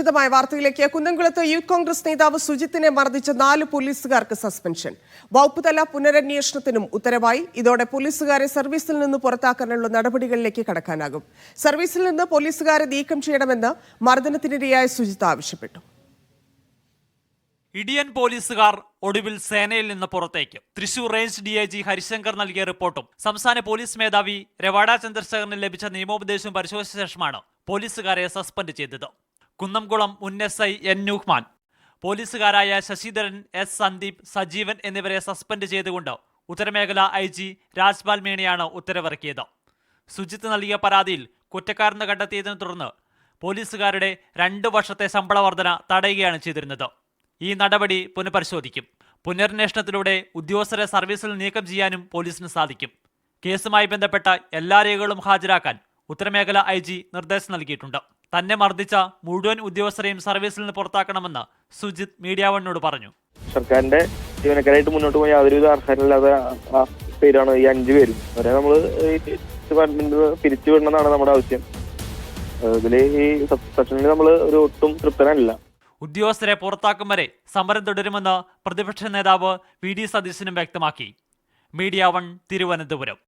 വിശദമായ വാർത്തയിലേക്ക്. കുന്നംകുളത്ത് യൂത്ത് കോൺഗ്രസ് നേതാവ് സുജിത്തിനെ മർദ്ദിച്ച നാല് പോലീസുകാർക്ക് സസ്പെൻഷൻ. വകുപ്പുതല പുനരന്വേഷണത്തിനും ഉത്തരവായി. ഇതോടെ പോലീസുകാരെ സർവീസിൽ നിന്ന് പുറത്താക്കാനുള്ള നടപടികളിലേക്ക് കടക്കാനാകും. സർവീസിൽ നിന്ന് പോലീസുകാരെ നീക്കം ചെയ്യണമെന്ന് മർദ്ദനത്തിനിരയായ സുജിത്ത് ആവശ്യപ്പെട്ടു. ഇടിയൻ പോലീസുകാർ ഒടുവിൽ സേനയിൽ നിന്ന് പുറത്തേക്ക്. Thrissur range D I G Harishankar നൽകിയ റിപ്പോർട്ടും സംസ്ഥാന പോലീസ് മേധാവി രവാഡ ചന്ദ്രശേഖരന് ലഭിച്ച നിയമോപദേശവും പരിശോധിച്ച ശേഷമാണ് പോലീസുകാരെ സസ്പെൻഡ് ചെയ്തത്. കുന്നംകുളം മുൻ എസ് ഐ എൻ. നൂഹ്മാൻ. പോലീസുകാരായ ശശിധരൻ എസ്. സന്ദീപ് സജീവൻ എന്നിവരെ സസ്പെൻഡ് ചെയ്തുകൊണ്ട് ഉത്തരമേഖല ഐ. ജി. രാജ്പാൽ മേണിയാണ് ഉത്തരവിറക്കിയത്. സുജിത്ത് നൽകിയ പരാതിയിൽ കുറ്റക്കാരെന്ന് കണ്ടെത്തിയതിനെ തുടർന്ന് പോലീസുകാരുടെ രണ്ട് വർഷത്തെ ശമ്പള വർധന തടയുകയാണ് ചെയ്തിരുന്നത്. ഈ നടപടി പുനഃപരിശോധിക്കും. പുനരന്വേഷണത്തിലൂടെ ഉദ്യോഗസ്ഥരെ സർവീസിൽ നീക്കം ചെയ്യാനും പോലീസിന് സാധിക്കും. കേസുമായി ബന്ധപ്പെട്ട എല്ലാ രേഖകളും ഹാജരാക്കാൻ ഉത്തരമേഖല ഐ. നിർദ്ദേശം നൽകിയിട്ടുണ്ട്. തന്നെ മർദ്ദിച്ച മുഴുവൻ ഉദ്യോഗസ്ഥരെയും സർവീസിൽ നിന്ന് പുറത്താക്കണമെന്ന് സുജിത് മീഡിയ വണ്ണോട് പറഞ്ഞു. സർക്കാരിന്റെ ജീവനക്കാരായിട്ട് മുന്നോട്ട് പോയി യാതൊരുവിധ അർഹരല്ലാതെ പേരാണ് ഈ അഞ്ചു പേരും. അവരെ നമ്മൾ ഡിപ്പാർട്ട്മെന്റ് പിരിച്ചുവിടണമെന്നാണ് നമ്മുടെ ആവശ്യം. ഇതിൽ ഈ സെക്ഷനിൽ നമ്മൾ ഒരു ഒട്ടും തൃപ്തനല്ല. ഉദ്യോഗസ്ഥരെ പുറത്താക്കും വരെ സമരം തുടരുമെന്ന് പ്രതിപക്ഷ നേതാവ് വി ഡി സതീശനും വ്യക്തമാക്കി. Media One Thiruvananthapuram.